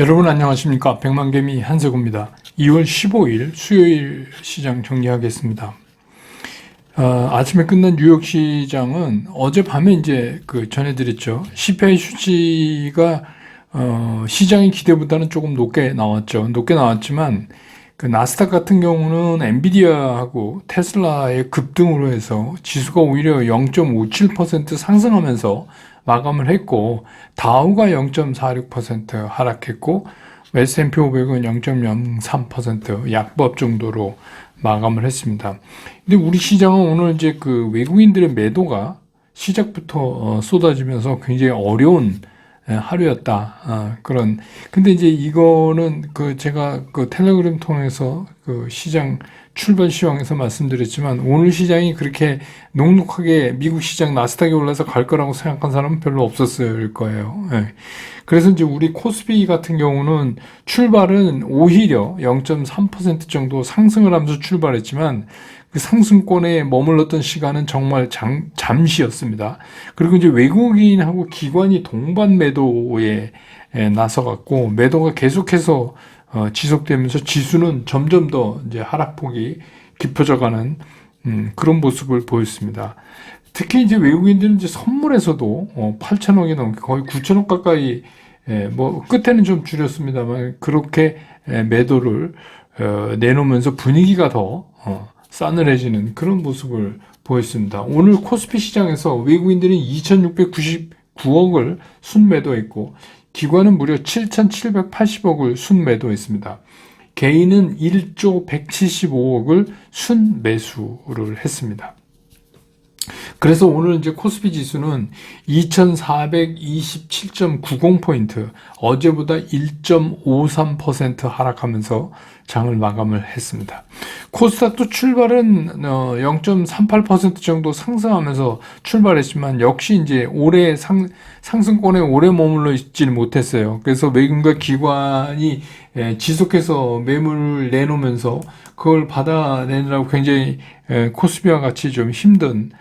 여러분 안녕하십니까 백만개미 한세구입니다. 2월 15일 수요일 시장 정리하겠습니다. 어, 아침에 끝난 뉴욕 시장은 어젯밤에 이제 그 전해드렸죠. CPI 수치가 어, 시장의 기대보다는 조금 높게 나왔죠. 높게 나왔지만 그 나스닥 같은 경우는 엔비디아하고 테슬라의 급등으로 해서 지수가 오히려 0.57% 상승하면서 마감을 했고 다우가 0.46% 하락했고 S&P 500은 0.03% 약법 정도로 마감을 했습니다. 근데 우리 시장은 오늘 이제 그 외국인들의 매도가 시작부터 어, 쏟아지면서 굉장히 어려운 예, 하루였다. 아, 그런. 근데 이제 이거는 그 제가 그 텔레그램 통해서 그 시장 출발 시황에서 말씀드렸지만 오늘 시장이 그렇게 녹록하게 미국 시장 나스닥이 올라서 갈 거라고 생각한 사람은 별로 없었을 거예요. 예. 그래서 이제 우리 코스피 같은 경우는 출발은 오히려 0.3% 정도 상승을 하면서 출발했지만 그 상승권에 머물렀던 시간은 정말 장, 잠시였습니다. 그리고 이제 외국인하고 기관이 동반 매도에 에, 나서갔고 매도가 계속해서 어, 지속되면서 지수는 점점 더 이제 하락폭이 깊어져가는 음, 그런 모습을 보였습니다. 특히 이제 외국인들은 이제 선물에서도 어, 8천억이 넘게 거의 9천억 가까이 에, 뭐 끝에는 좀 줄였습니다만 그렇게 에, 매도를 어, 내놓으면서 분위기가 더 어, 싸늘해지는 그런 모습을 보였습니다. 오늘 코스피 시장에서 외국인들이 2,699억을 순매도했고 기관은 무려 7,780억을 순매도했습니다. 개인은 1조 175억을 순매수를 했습니다. 그래서 오늘 이제 코스피 지수는 2427.90포인트, 어제보다 1.53% 하락하면서 장을 마감을 했습니다. 코스닥도 출발은 0.38% 정도 상승하면서 출발했지만 역시 이제 올해 상, 상승권에 오래 머물러 있지는 못했어요. 그래서 외국인과 기관이 지속해서 매물을 내놓으면서 그걸 받아내느라고 굉장히 코스피와 같이 좀 힘든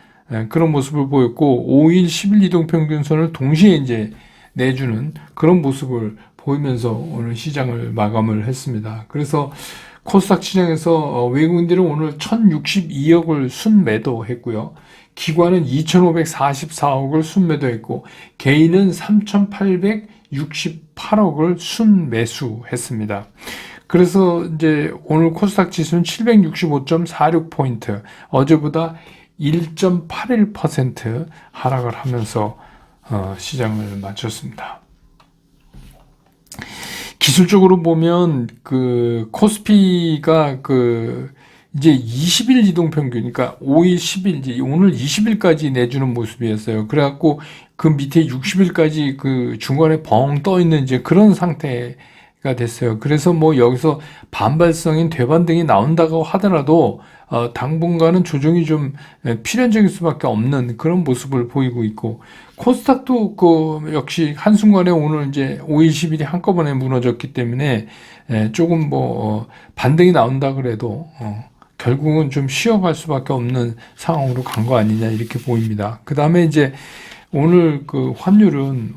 그런 모습을 보였고 5일 10일 이동 평균선을 동시에 이제 내주는 그런 모습을 보이면서 오늘 시장을 마감을 했습니다. 그래서 코스닥 시장에서 외국인들은 오늘 1062억을 순매도했고요. 기관은 2544억을 순매도했고 개인은 3868억을 순매수했습니다. 그래서 이제 오늘 코스닥 지수는 765.46 포인트, 어제보다 1.81% 하락을 하면서 어, 시장을 마쳤습니다. 기술적으로 보면 그 코스피가 그 이제 20일 이동 평균, 그러니까 5일, 10일, 오늘 20일까지 내주는 모습이었어요. 그래갖고 그 밑에 60일까지 그 중간에 벙 떠 있는 이제 그런 상태가 됐어요. 그래서 뭐 여기서 반발성인 되반등이 나온다고 하더라도 어, 당분간은 조정이 좀 필연적일 수밖에 없는 그런 모습을 보이고 있고 코스닥도 그 역시 한순간에 오늘 이제 5일 10일이 한꺼번에 무너졌기 때문에 에, 조금 뭐 어, 반등이 나온다 그래도 어, 결국은 좀 쉬어갈 수밖에 없는 상황으로 간 거 아니냐 이렇게 보입니다. 그 다음에 이제 오늘 그 환율은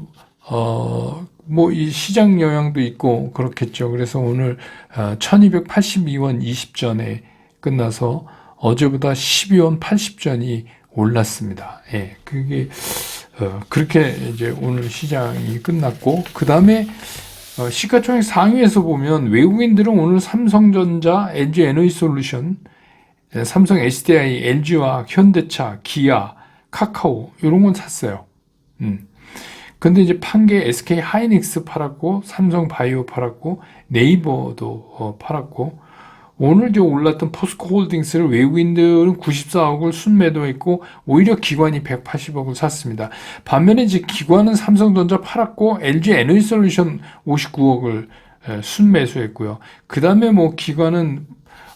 어, 뭐 이 시장 영향도 있고 그렇겠죠. 그래서 오늘 어, 1282원 20전에 끝나서 어제보다 12원 80전이 올랐습니다. 예, 그게 어, 그렇게 이제 오늘 시장이 끝났고 그 다음에 어, 시가총액 상위에서 보면 외국인들은 오늘 삼성전자, LG 에너지솔루션, 예, 삼성 SDI, LG와 현대차, 기아, 카카오 이런 건 샀어요. 음. 근데 이제 판게 SK 하이닉스 팔았고 삼성 바이오 팔았고 네이버도 어, 팔았고 오늘 이제 올랐던 포스코 홀딩스를 외국인들은 94억을 순매도했고 오히려 기관이 180억을 샀습니다. 반면에 이제 기관은 삼성전자 팔았고 LG 에너지솔루션 59억을 순매수했고요. 그 다음에 뭐 기관은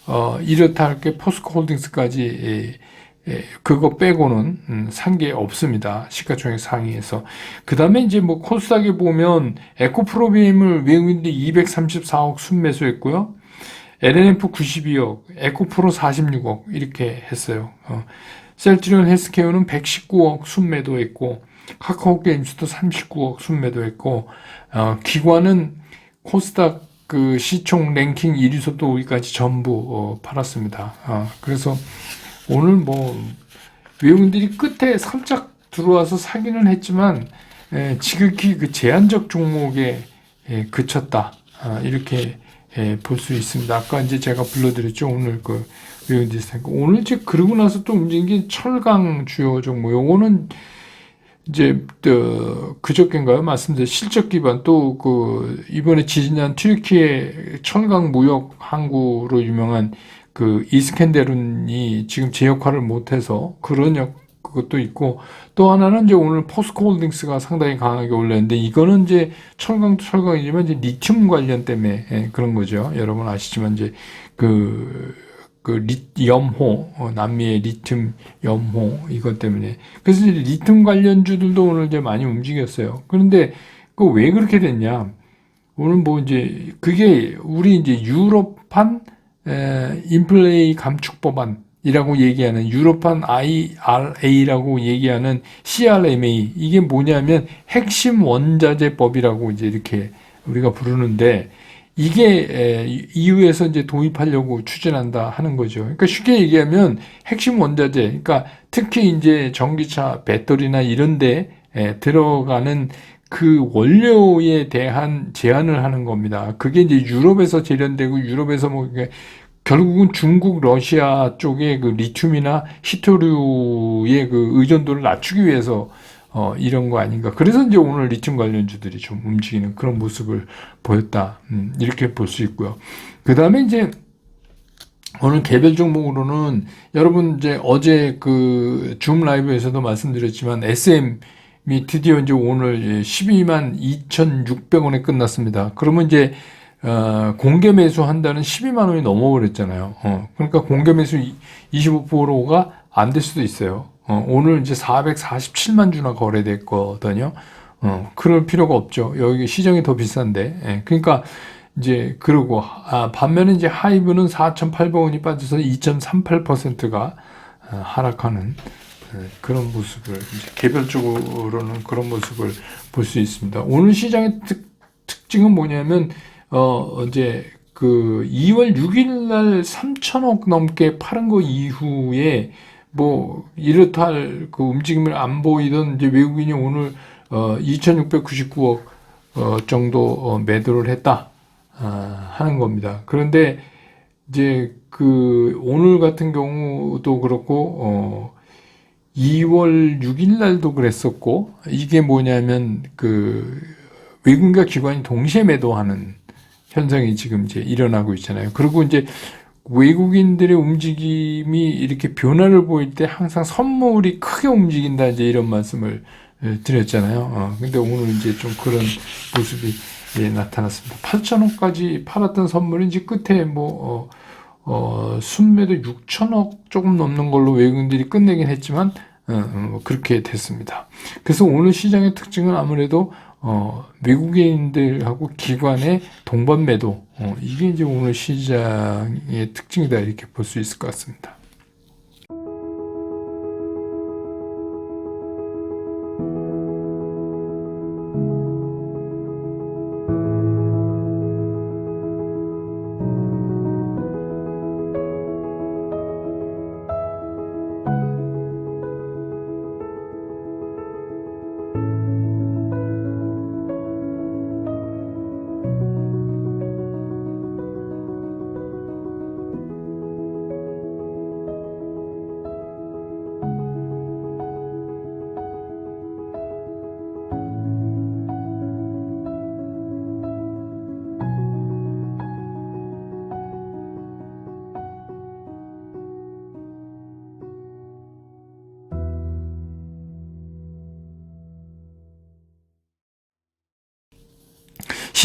어 이렇다 할 게 포스코 홀딩스까지 예, 예, 그거 빼고는 음, 산게 없습니다. 시가총액 상위에서. 그 다음에 이제 뭐 코스닥에 보면 에코프로비임을 외국인들이 234억 순매수했고요. LNF 92억, 에코프로 46억 이렇게 했어요. 어, 셀트리온 헬스케어는 119억 순매도했고 카카오 게임스도 39억 순매도했고 어, 기관은 코스닥 그 시총 랭킹 1위부터 5위까지 전부 어, 팔았습니다. 아, 그래서 오늘 뭐 외국인들이 끝에 살짝 들어와서 사기는 했지만 에, 지극히 그 제한적 종목에 에, 그쳤다. 아, 이렇게 볼 수 있습니다. 아까 이제 제가 불러드렸죠. 오늘 그 외국인들이 사 오늘 이제 그러고 나서 또 움직인 게 철강 주요 종목. 요거는 이제 또 그저께인가요? 말씀드린 실적 기반 또 그 이번에 지지난 튀르키예 철강 무역 항구로 유명한 그 이스켄데룬이 지금 제 역할을 못해서 그런 역 그것도 있고 또 하나는 이제 오늘 포스코홀딩스가 상당히 강하게 올랐는데 이거는 이제 철강도 철강이지만 이제 리튬 관련 때문에 예, 그런 거죠. 여러분 아시지만 이제 그, 그 리, 염호 어, 남미의 리튬 염호 이것 때문에 그래서 이제 리튬 관련주들도 오늘 이제 많이 움직였어요. 그런데 그 왜 그렇게 됐냐? 오늘 뭐 이제 그게 우리 이제 유럽판 에, 인플레이 감축 법안 이라고 얘기하는 유럽판 IRA라고 얘기하는 CRMA 이게 뭐냐면 핵심 원자재법이라고 이제 이렇게 우리가 부르는데 이게 EU에서 이제 도입하려고 추진한다 하는 거죠. 그러니까 쉽게 얘기하면 핵심 원자재, 그러니까 특히 이제 전기차 배터리나 이런데 들어가는 그 원료에 대한 제한을 하는 겁니다. 그게 이제 유럽에서 재련되고 유럽에서 뭐 결국은 중국, 러시아 쪽의 그 리튬이나 히토류의 그 의존도를 낮추기 위해서 어, 이런 거 아닌가. 그래서 이제 오늘 리튬 관련주들이 좀 움직이는 그런 모습을 보였다. 음, 이렇게 볼 수 있고요. 그 다음에 이제 오늘 개별 종목으로는 여러분 이제 어제 그 줌 라이브에서도 말씀드렸지만 SM 이 드디어 이제 오늘 12만 2,600원에 끝났습니다. 그러면 이제 어, 공개 매수 한다는 12만 원이 넘어버렸잖아요. 어, 그러니까 공개 매수 25%가 안 될 수도 있어요. 어, 오늘 이제 447만 주나 거래됐거든요. 어, 그럴 필요가 없죠. 여기 시장이 더 비싼데. 예, 그러니까 이제 그러고 아, 반면에 이제 하이브는 4,800원이 빠져서 2.38%가 어, 하락하는 예, 그런 모습을 개별적으로는 그런 모습을 볼 수 있습니다. 오늘 시장의 특, 특징은 뭐냐면 어 이제 그 2월 6일 날 3천억 넘게 팔은 거 이후에 뭐 이렇다 할 그 움직임을 안 보이던 이제 외국인이 오늘 어 2,699억 어 정도 어 매도를 했다 아, 하는 겁니다. 그런데 이제 그 오늘 같은 경우도 그렇고 어 2월 6일 날도 그랬었고 이게 뭐냐면 그 외국인과 기관이 동시에 매도하는 현상이 지금 이제 일어나고 있잖아요. 그리고 이제 외국인들의 움직임이 이렇게 변화를 보일 때 항상 선물이 크게 움직인다 이제 이런 말씀을 예, 드렸잖아요. 어, 근데 오늘 이제 좀 그런 모습이 예, 나타났습니다. 8천억까지 팔았던 선물이 이제 끝에 뭐, 어, 어, 순매도 6천억 조금 넘는 걸로 외국인들이 끝내긴 했지만, 어, 어, 그렇게 됐습니다. 그래서 오늘 시장의 특징은 아무래도 어, 외국인들하고 기관의 동반 매도 어, 이게 이제 오늘 시장의 특징이다 이렇게 볼 수 있을 것 같습니다.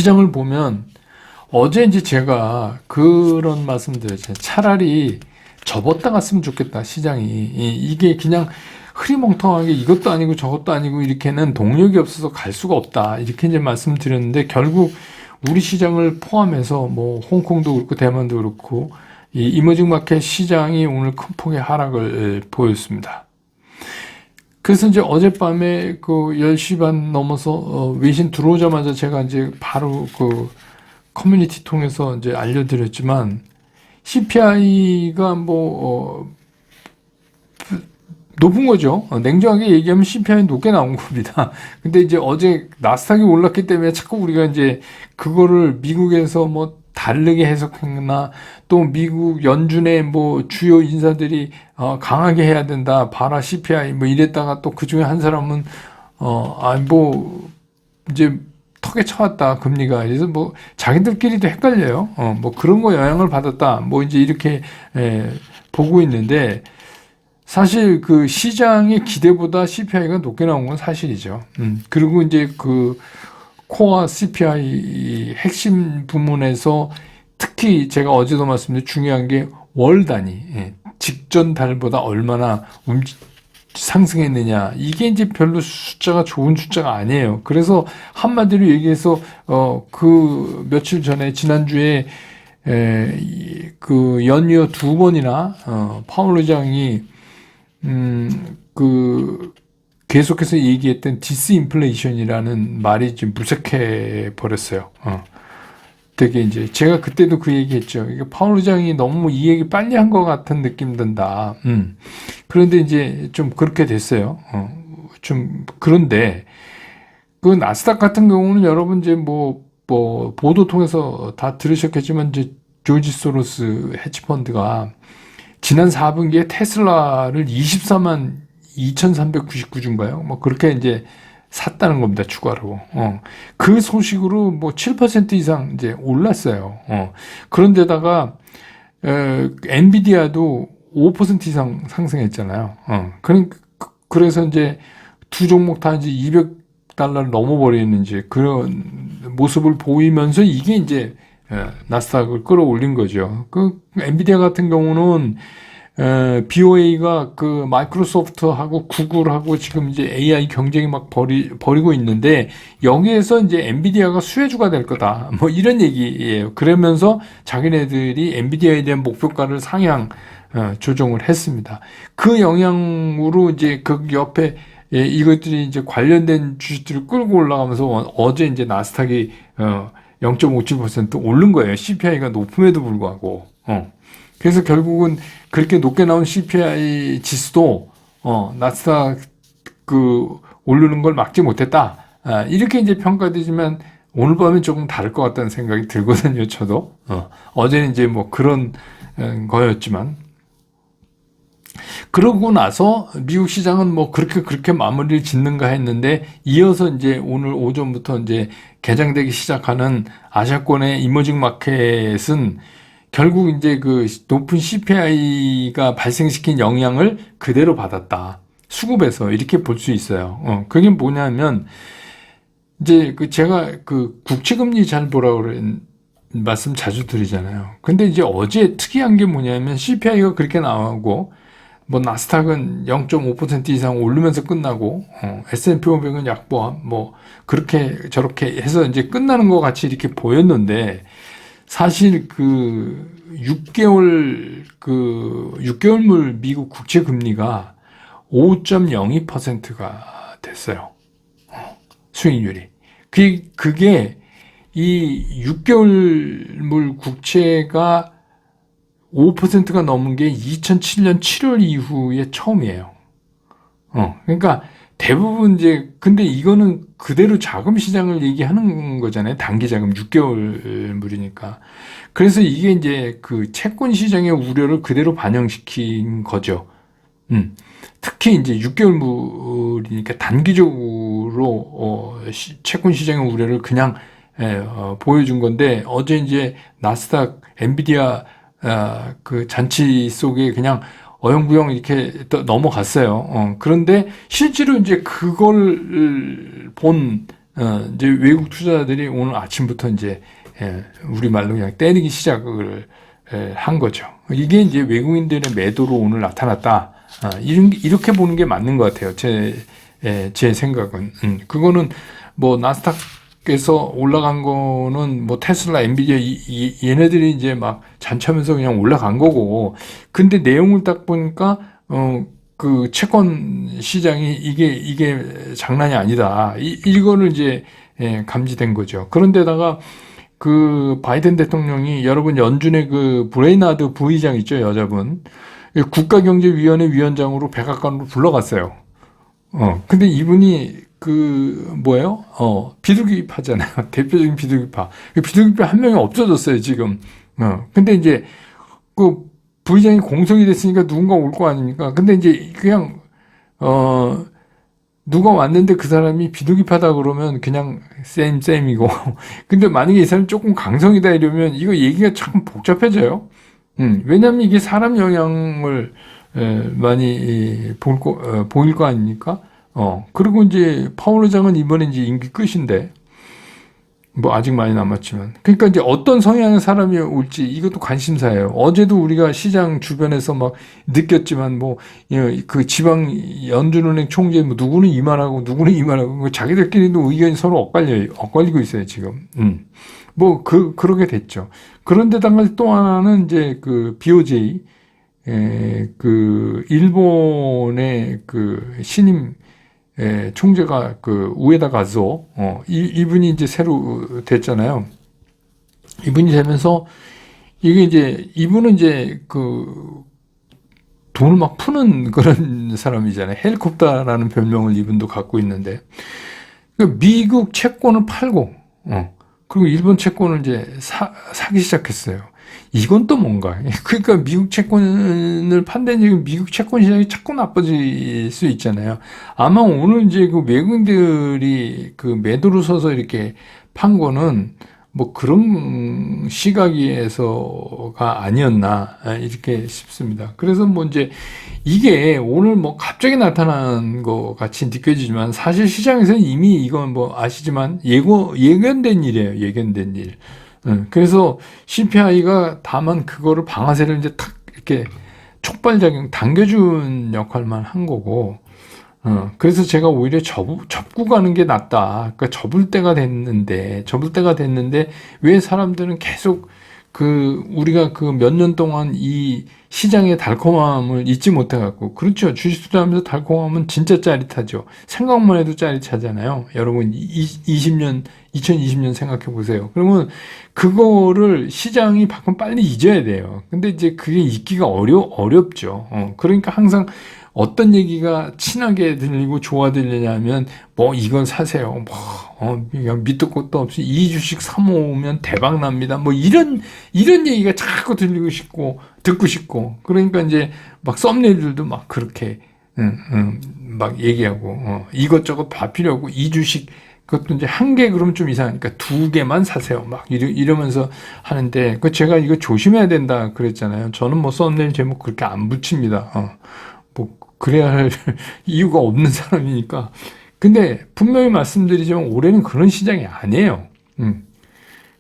시장을 보면 어제 이제 제가 그런 말씀 드렸잖아요. 차라리 접었다 갔으면 좋겠다, 시장이. 이게 그냥 흐리멍텅하게 이것도 아니고 저것도 아니고 이렇게는 동력이 없어서 갈 수가 없다. 이렇게 이제 말씀드렸는데 결국 우리 시장을 포함해서 뭐 홍콩도 그렇고 대만도 그렇고 이 이머징 마켓 시장이 오늘 큰 폭의 하락을 보였습니다. 그래서 이제 어젯밤에 그 10시 반 넘어서 어 외신 들어오자마자 제가 이제 바로 그 커뮤니티 통해서 이제 알려드렸지만 CPI가 뭐 어, 높은 거죠. 어, 냉정하게 얘기하면 CPI 높게 나온 겁니다. 근데 이제 어제 나스닥이 올랐기 때문에 자꾸 우리가 이제 그거를 미국에서 뭐 다르게 해석했나 또 미국 연준의 뭐 주요 인사들이 어, 강하게 해야 된다. 봐라 CPI 뭐 이랬다가 또 그 중에 한 사람은 어아뭐 이제 턱에 쳐왔다 금리가 그래서 뭐 자기들끼리도 헷갈려요. 어 뭐 그런 거 영향을 받았다. 뭐 이제 이렇게 에, 보고 있는데 사실 그 시장의 기대보다 CPI가 높게 나온 건 사실이죠. 음, 그리고 이제 그 코어 CPI 이 핵심 부문에서 특히 제가 어제도 말씀드린 중요한 게 월 단위, 예, 직전 달보다 얼마나 움직, 상승했느냐. 이게 이제 별로 숫자가 좋은 숫자가 아니에요. 그래서 한마디로 얘기해서, 어, 그 며칠 전에 지난주에 에, 이, 그 연이어 두 번이나, 어, 파월 의장이 음, 그, 계속해서 얘기했던 디스인플레이션이라는 말이 지금 무색해 버렸어요. 어. 되게 이제 제가 그때도 그 얘기했죠. 이게 파월 의장이 너무 이 얘기 빨리 한 것 같은 느낌 든다. 음. 그런데 이제 좀 그렇게 됐어요. 어. 좀 그런데 그 나스닥 같은 경우는 여러분 이제 뭐, 뭐 보도 통해서 다 들으셨겠지만 이제 조지 소로스 헤지펀드가 지난 4분기에 테슬라를 24만 2,399주인가요? 뭐 그렇게 이제 샀다는 겁니다, 추가로. 어. 그 소식으로 뭐 7% 이상 이제 올랐어요. 어. 그런데다가, 에, 엔비디아도 5% 이상 상승했잖아요. 어. 그러니까, 그래서 이제 두 종목 다 이제 200달러를 넘어버리는 이제 그런 모습을 보이면서 이게 이제 예, 나스닥을 끌어올린 거죠. 그 엔비디아 같은 경우는 에, BOA가 그 마이크로소프트하고 구글하고 지금 이제 AI 경쟁이 막 벌이, 벌이고 있는데 여기에서 이제 엔비디아가 수혜주가 될 거다. 뭐 이런 얘기예요. 그러면서 자기네들이 엔비디아에 대한 목표가를 상향 어, 조정을 했습니다. 그 영향으로 이제 그 옆에 예, 이것들이 이제 관련된 주식들을 끌고 올라가면서 어제 이제 나스닥이 어, 0.57% 오른 거예요. CPI가 높음에도 불구하고. 어. 그래서 결국은 그렇게 높게 나온 CPI 지수도 어, 나스닥 그 오르는 걸 막지 못했다. 아, 이렇게 이제 평가되지만 오늘 밤엔 조금 다를 것 같다는 생각이 들거든요. 저도 어, 어제는 이제 뭐 그런 어, 거였지만 그러고 나서 미국 시장은 뭐 그렇게 그렇게 마무리를 짓는가 했는데 이어서 이제 오늘 오전부터 이제 개장되기 시작하는 아시아권의 이머징 마켓은 결국 이제 그 높은 CPI가 발생시킨 영향을 그대로 받았다. 수급에서 이렇게 볼 수 있어요. 어, 그게 뭐냐면 이제 그 제가 그 국채금리 잘 보라고 그런 말씀 자주 드리잖아요. 근데 이제 어제 특이한 게 뭐냐면 CPI가 그렇게 나오고 뭐 나스닥은 0.5% 이상 오르면서 끝나고 어, S&P 500은 약보함 뭐 그렇게 저렇게 해서 이제 끝나는 것 같이 이렇게 보였는데 사실 그 6개월 그 6개월물 미국 국채 금리가 5.02%가 됐어요. 어, 수익률이. 그 그게 이 6개월물 국채가 5%가 넘은 게 2007년 7월 이후에 처음이에요. 어, 그러니까 대부분 이제 근데 이거는 그대로 자금 시장을 얘기하는 거잖아요. 단기 자금 6개월 물이니까. 그래서 이게 이제 그 채권 시장의 우려를 그대로 반영시킨 거죠. 음. 특히 이제 6개월 물이니까 단기적으로 어, 시, 채권 시장의 우려를 그냥 에, 어, 보여준 건데 어제 이제 나스닥, 엔비디아 아, 그 잔치 속에 그냥 어영부영 이렇게 넘어갔어요. 어, 그런데 실제로 이제 그걸 본 어, 이제 외국 투자자들이 오늘 아침부터 이제 예, 우리 말로 그냥 때리기 시작을 예, 한 거죠. 이게 이제 외국인들의 매도로 오늘 나타났다. 아, 이렇게 보는 게 맞는 것 같아요. 제, 예, 제 생각은. 음, 그거는 뭐 나스닥 에서 올라간 거는 뭐 테슬라, 엔비디아 이, 이, 얘네들이 이제 막 잔치하면서 그냥 올라간 거고 근데 내용을 딱 보니까 어 그 채권 시장이 이게 이게 장난이 아니다. 이, 이거를 이제 예, 감지된 거죠. 그런데다가 그 바이든 대통령이 여러분 연준의 그 브레이나드 부의장 있죠 여자분 이 국가경제위원회 위원장으로 백악관으로 불러갔어요. 어 근데 이분이 그 뭐예요? 어 비둘기파잖아요. 대표적인 비둘기파. 그 비둘기파 한 명이 없어졌어요 지금. 어 근데 이제 그 부의장이 공석이 됐으니까 누군가 올 거 아닙니까? 근데 이제 그냥 어 누가 왔는데 그 사람이 비둘기파다 그러면 그냥 쌤 쌤이고 근데 만약에 이 사람이 조금 강성이다 이러면 이거 얘기가 참 복잡해져요. 음, 왜냐면 이게 사람 영향을 에, 많이 이, 볼 거, 어, 보일 거 아닙니까? 어, 그리고 이제 파월 의장은 이번에 이제 임기 끝인데 뭐 아직 많이 남았지만 그러니까 이제 어떤 성향의 사람이 올지 이것도 관심사예요. 어제도 우리가 시장 주변에서 막 느꼈지만 뭐 그 지방 연준은행 총재 뭐 누구는 이만하고 누구는 이만하고 뭐 자기들끼리도 의견이 서로 엇갈려 엇갈리고 있어요 지금. 음. 뭐 그 그러게 됐죠. 그런데다가 또 하나는 이제 그 BOJ 에, 그 일본의 그 신임 에, 총재가 그 우에다 가조 어, 이, 이분이 이제 새로 됐잖아요. 이분이 되면서 이게 이제 이분은 이제 그 돈을 막 푸는 그런 사람이잖아요. 헬리콥터라는 별명을 이분도 갖고 있는데 그 미국 채권을 팔고 어, 그리고 일본 채권을 이제 사, 사기 시작했어요. 이건 또 뭔가. 그러니까 미국 채권을 얘기는 미국 채권 시장이 자꾸 나빠질 수 있잖아요. 아마 오늘 이제 그 외국인들이 그 매도를 서서 이렇게 판 거는 뭐 그런 시각에서가 아니었나 이렇게 싶습니다. 그래서 뭐 이제 이게 오늘 뭐 갑자기 나타난 것 같이 느껴지지만 사실 시장에서는 이미 이건 뭐 아시지만 예고 예견된 일이에요. 예견된 일. 음, 그래서 CPI가 다만 그거를 방아쇠를 이제 탁 이렇게 촉발작용 당겨준 역할만 한 거고 어, 그래서 제가 오히려 접, 접고 가는 게 낫다. 그러니까 접을 때가 됐는데, 접을 때가 됐는데, 왜 사람들은 계속 그, 우리가 그 몇 년 동안 이 시장의 달콤함을 잊지 못해 갖고, 그렇죠. 주식 투자하면서 달콤함은 진짜 짜릿하죠. 생각만 해도 짜릿하잖아요. 여러분, 20년, 2020년 생각해 보세요. 그러면 그거를 시장이 바꾸면 빨리 잊어야 돼요. 근데 이제 그게 잊기가 어려, 어렵죠. 어, 그러니까 항상 어떤 얘기가 친하게 들리고 좋아 들리냐면 뭐 이건 사세요. 뭐 어, 밑도 끝도 없이 이 주식 사 모으면 대박 납니다. 뭐 이런 이런 얘기가 자꾸 들리고 싶고 듣고 싶고 그러니까 이제 막 썸네일들도 막 그렇게 응, 응, 막 얘기하고 어, 이것저것 다 필요 없고 이 주식 그것도 이제 한 개 그러면 좀 이상하니까 두 개만 사세요. 막 이러, 이러 면서 하는데 그 제가 이거 조심해야 된다 그랬잖아요. 저는 뭐 썸네일 제목 그렇게 안 붙입니다. 어. 뭐 그래야 할 이유가 없는 사람이니까. 근데 분명히 말씀드리지만 올해는 그런 시장이 아니에요. 음.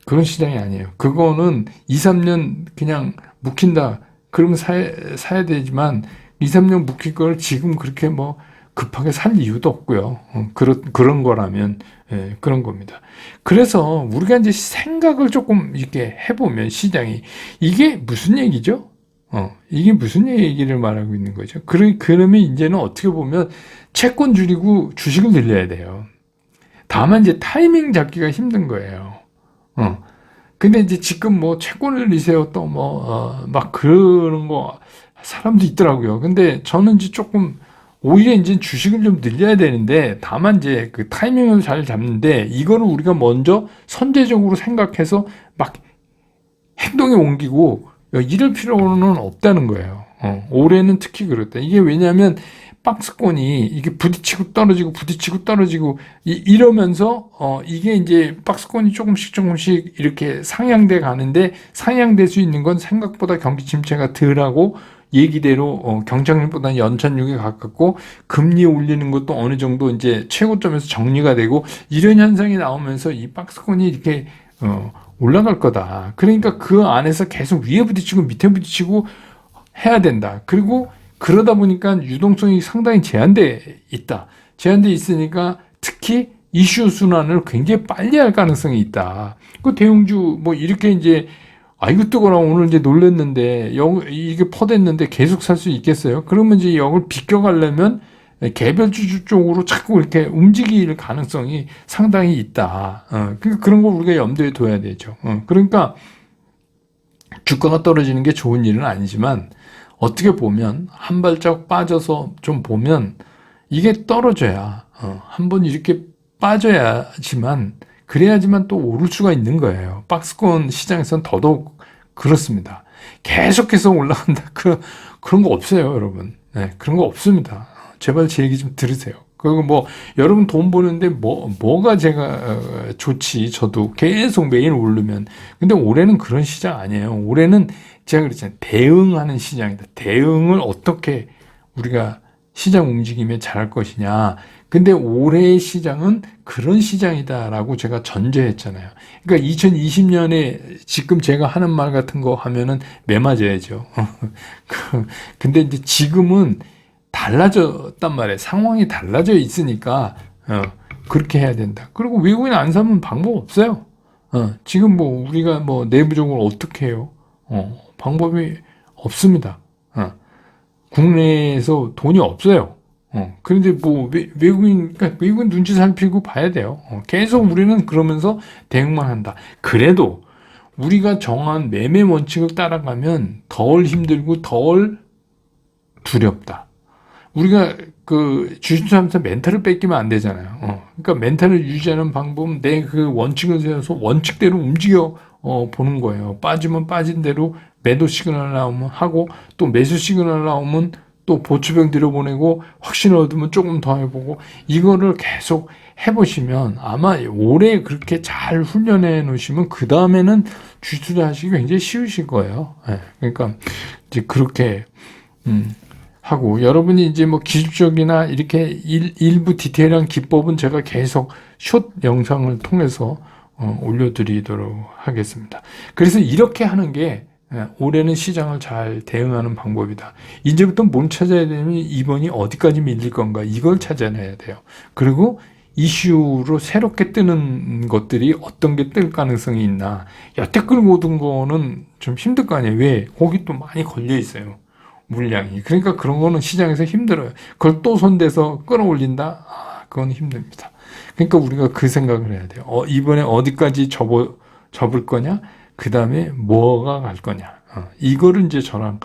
그런 시장이 아니에요. 그거는 2, 3년 그냥 묵힌다. 그러면 사야, 사야 되지만 2, 3년 묵힐 걸 지금 그렇게 뭐 급하게 살 이유도 없고요. 어, 그런, 그런 거라면, 예, 그런 겁니다. 그래서 우리가 이제 생각을 조금 이렇게 해보면 시장이 이게 무슨 얘기죠? 어, 이게 무슨 얘기를 말하고 있는 거죠? 그러, 그러면 이제는 어떻게 보면 채권 줄이고 주식을 늘려야 돼요. 다만 이제 타이밍 잡기가 힘든 거예요. 어. 근데 이제 지금 뭐 채권을 늘리세요 또 뭐, 어, 막 그러는 거 사람도 있더라고요. 근데 저는 이제 조금 오히려 이제 주식을 좀 늘려야 되는데 다만 이제 그 타이밍을 잘 잡는데 이거를 우리가 먼저 선제적으로 생각해서 막 행동에 옮기고 이럴 필요는 없다는 거예요. 어, 올해는 특히 그렇다. 이게 왜냐하면 박스권이 이게 부딪히고 떨어지고 부딪히고 떨어지고 이, 러면서 어 이게 이제 박스권이 조금씩 조금씩 이렇게 상향돼 가는데 상향될 수 있는 건 생각보다 경기 침체가 덜하고 얘기대로 어, 경쟁률보다는 연착륙에 가깝고 금리 올리는 것도 어느 정도 이제 최고점에서 정리가 되고 이런 현상이 나오면서 이 박스권이 이렇게 어, 올라갈 거다. 그러니까 그 안에서 계속 위에 부딪히고 밑에 부딪히고 해야 된다. 그리고 그러다 보니까 유동성이 상당히 제한돼 있다. 제한돼 있으니까 특히 이슈 순환을 굉장히 빨리 할 가능성이 있다. 그 대형주 뭐 이렇게 이제 아이고 뜨거라 오늘 이제 놀랬는데 영 이게 퍼댔는데 계속 살 수 있겠어요? 그러면 이제 역을 비껴가려면 개별주주 쪽으로 자꾸 이렇게 움직일 가능성이 상당히 있다. 어, 그- 그런 걸 우리가 염두에 둬야 되죠. 어, 그러니까 주가가 떨어지는 게 좋은 일은 아니지만 어떻게 보면 한 발짝 빠져서 좀 보면 이게 떨어져야 어, 한번 이렇게 빠져야지만 그래야지만 또 오를 수가 있는 거예요. 박스권 시장에서는 더더욱 그렇습니다. 계속해서 올라간다. 그, 그런 거 없어요, 여러분. 네, 그런 거 없습니다. 제발 제 얘기 좀 들으세요. 그리고 뭐, 여러분 돈 버는데 뭐, 뭐가 제가 어, 좋지. 저도 계속 매일 오르면. 근데 올해는 그런 시장 아니에요. 올해는 제가 그랬잖아요. 대응하는 시장이다. 대응을 어떻게 우리가 시장 움직임에 잘할 것이냐. 근데 올해의 시장은 그런 시장이다라고 제가 전제했잖아요. 그러니까 2020년에 지금 제가 하는 말 같은 거 하면은 매 맞아야죠. 그- 근데 이제 지금은 달라졌단 말이에요. 상황이 달라져 있으니까 어, 그렇게 해야 된다. 그리고 외국인 안 사면 방법 없어요. 어, 지금 뭐 우리가 뭐 내부적으로 어떻게 해요? 어, 방법이 없습니다. 어, 국내에서 돈이 없어요. 어, 그런데 뭐 외, 외국인 그러니까 외국인 눈치 살피고 봐야 돼요. 어, 계속 우리는 그러면서 대응만 한다. 그래도 우리가 정한 매매 원칙을 따라가면 덜 힘들고 덜 두렵다. 우리가 그 주식하면서 멘탈을 뺏기면 안 되잖아요. 어, 그러니까 멘탈을 유지하는 방법은 내그 원칙을 세워서 원칙대로 움직여 어, 보는 거예요. 빠지면 빠진 대로 매도 시그널 나오면 하고 또 매수 시그널 나오면 또 보초병 들여보내고 확신을 얻으면 조금 더 해보고 이거를 계속 해보시면 아마 올해 그렇게 잘 훈련해 놓으시면 그 다음에는 주식 투자 하시기 굉장히 쉬우실 거예요. 예, 그러니까 이제 그렇게 음, 하고 여러분이 이제 뭐 기술적이나 이렇게 일, 일부 디테일한 기법은 제가 계속 숏 영상을 통해서 어, 올려드리도록 하겠습니다. 그래서 이렇게 하는 게 예, 올해는 시장을 잘 대응하는 방법이다. 이제부터 뭘 찾아야 되냐면 이번이 어디까지 밀릴 건가 이걸 찾아내야 돼요. 그리고 이슈로 새롭게 뜨는 것들이 어떤 게 뜰 가능성이 있나. 여태 끌고 오던 거는 좀 힘들 거 아니에요. 왜? 거기 또 많이 걸려 있어요. 물량이. 그러니까 그런 거는 시장에서 힘들어요. 그걸 또 손대서 끌어올린다? 아, 그건 힘듭니다. 그러니까 우리가 그 생각을 해야 돼요. 어, 이번에 어디까지 접어, 접을 거냐? 그 다음에 뭐가 갈 거냐? 어, 이거를 이제 저랑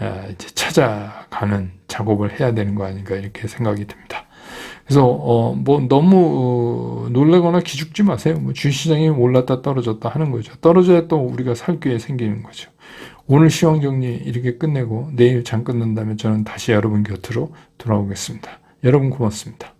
에, 이제 찾아가는 작업을 해야 되는 거 아닌가 이렇게 생각이 듭니다. 그래서 어, 뭐 너무 어, 놀라거나 기죽지 마세요. 뭐 주시장이 올랐다 떨어졌다 하는 거죠. 떨어져야 또 우리가 살 기회 생기는 거죠. 오늘 시황 정리 이렇게 끝내고 내일 장 끝난다면 저는 다시 여러분 곁으로 돌아오겠습니다. 여러분 고맙습니다.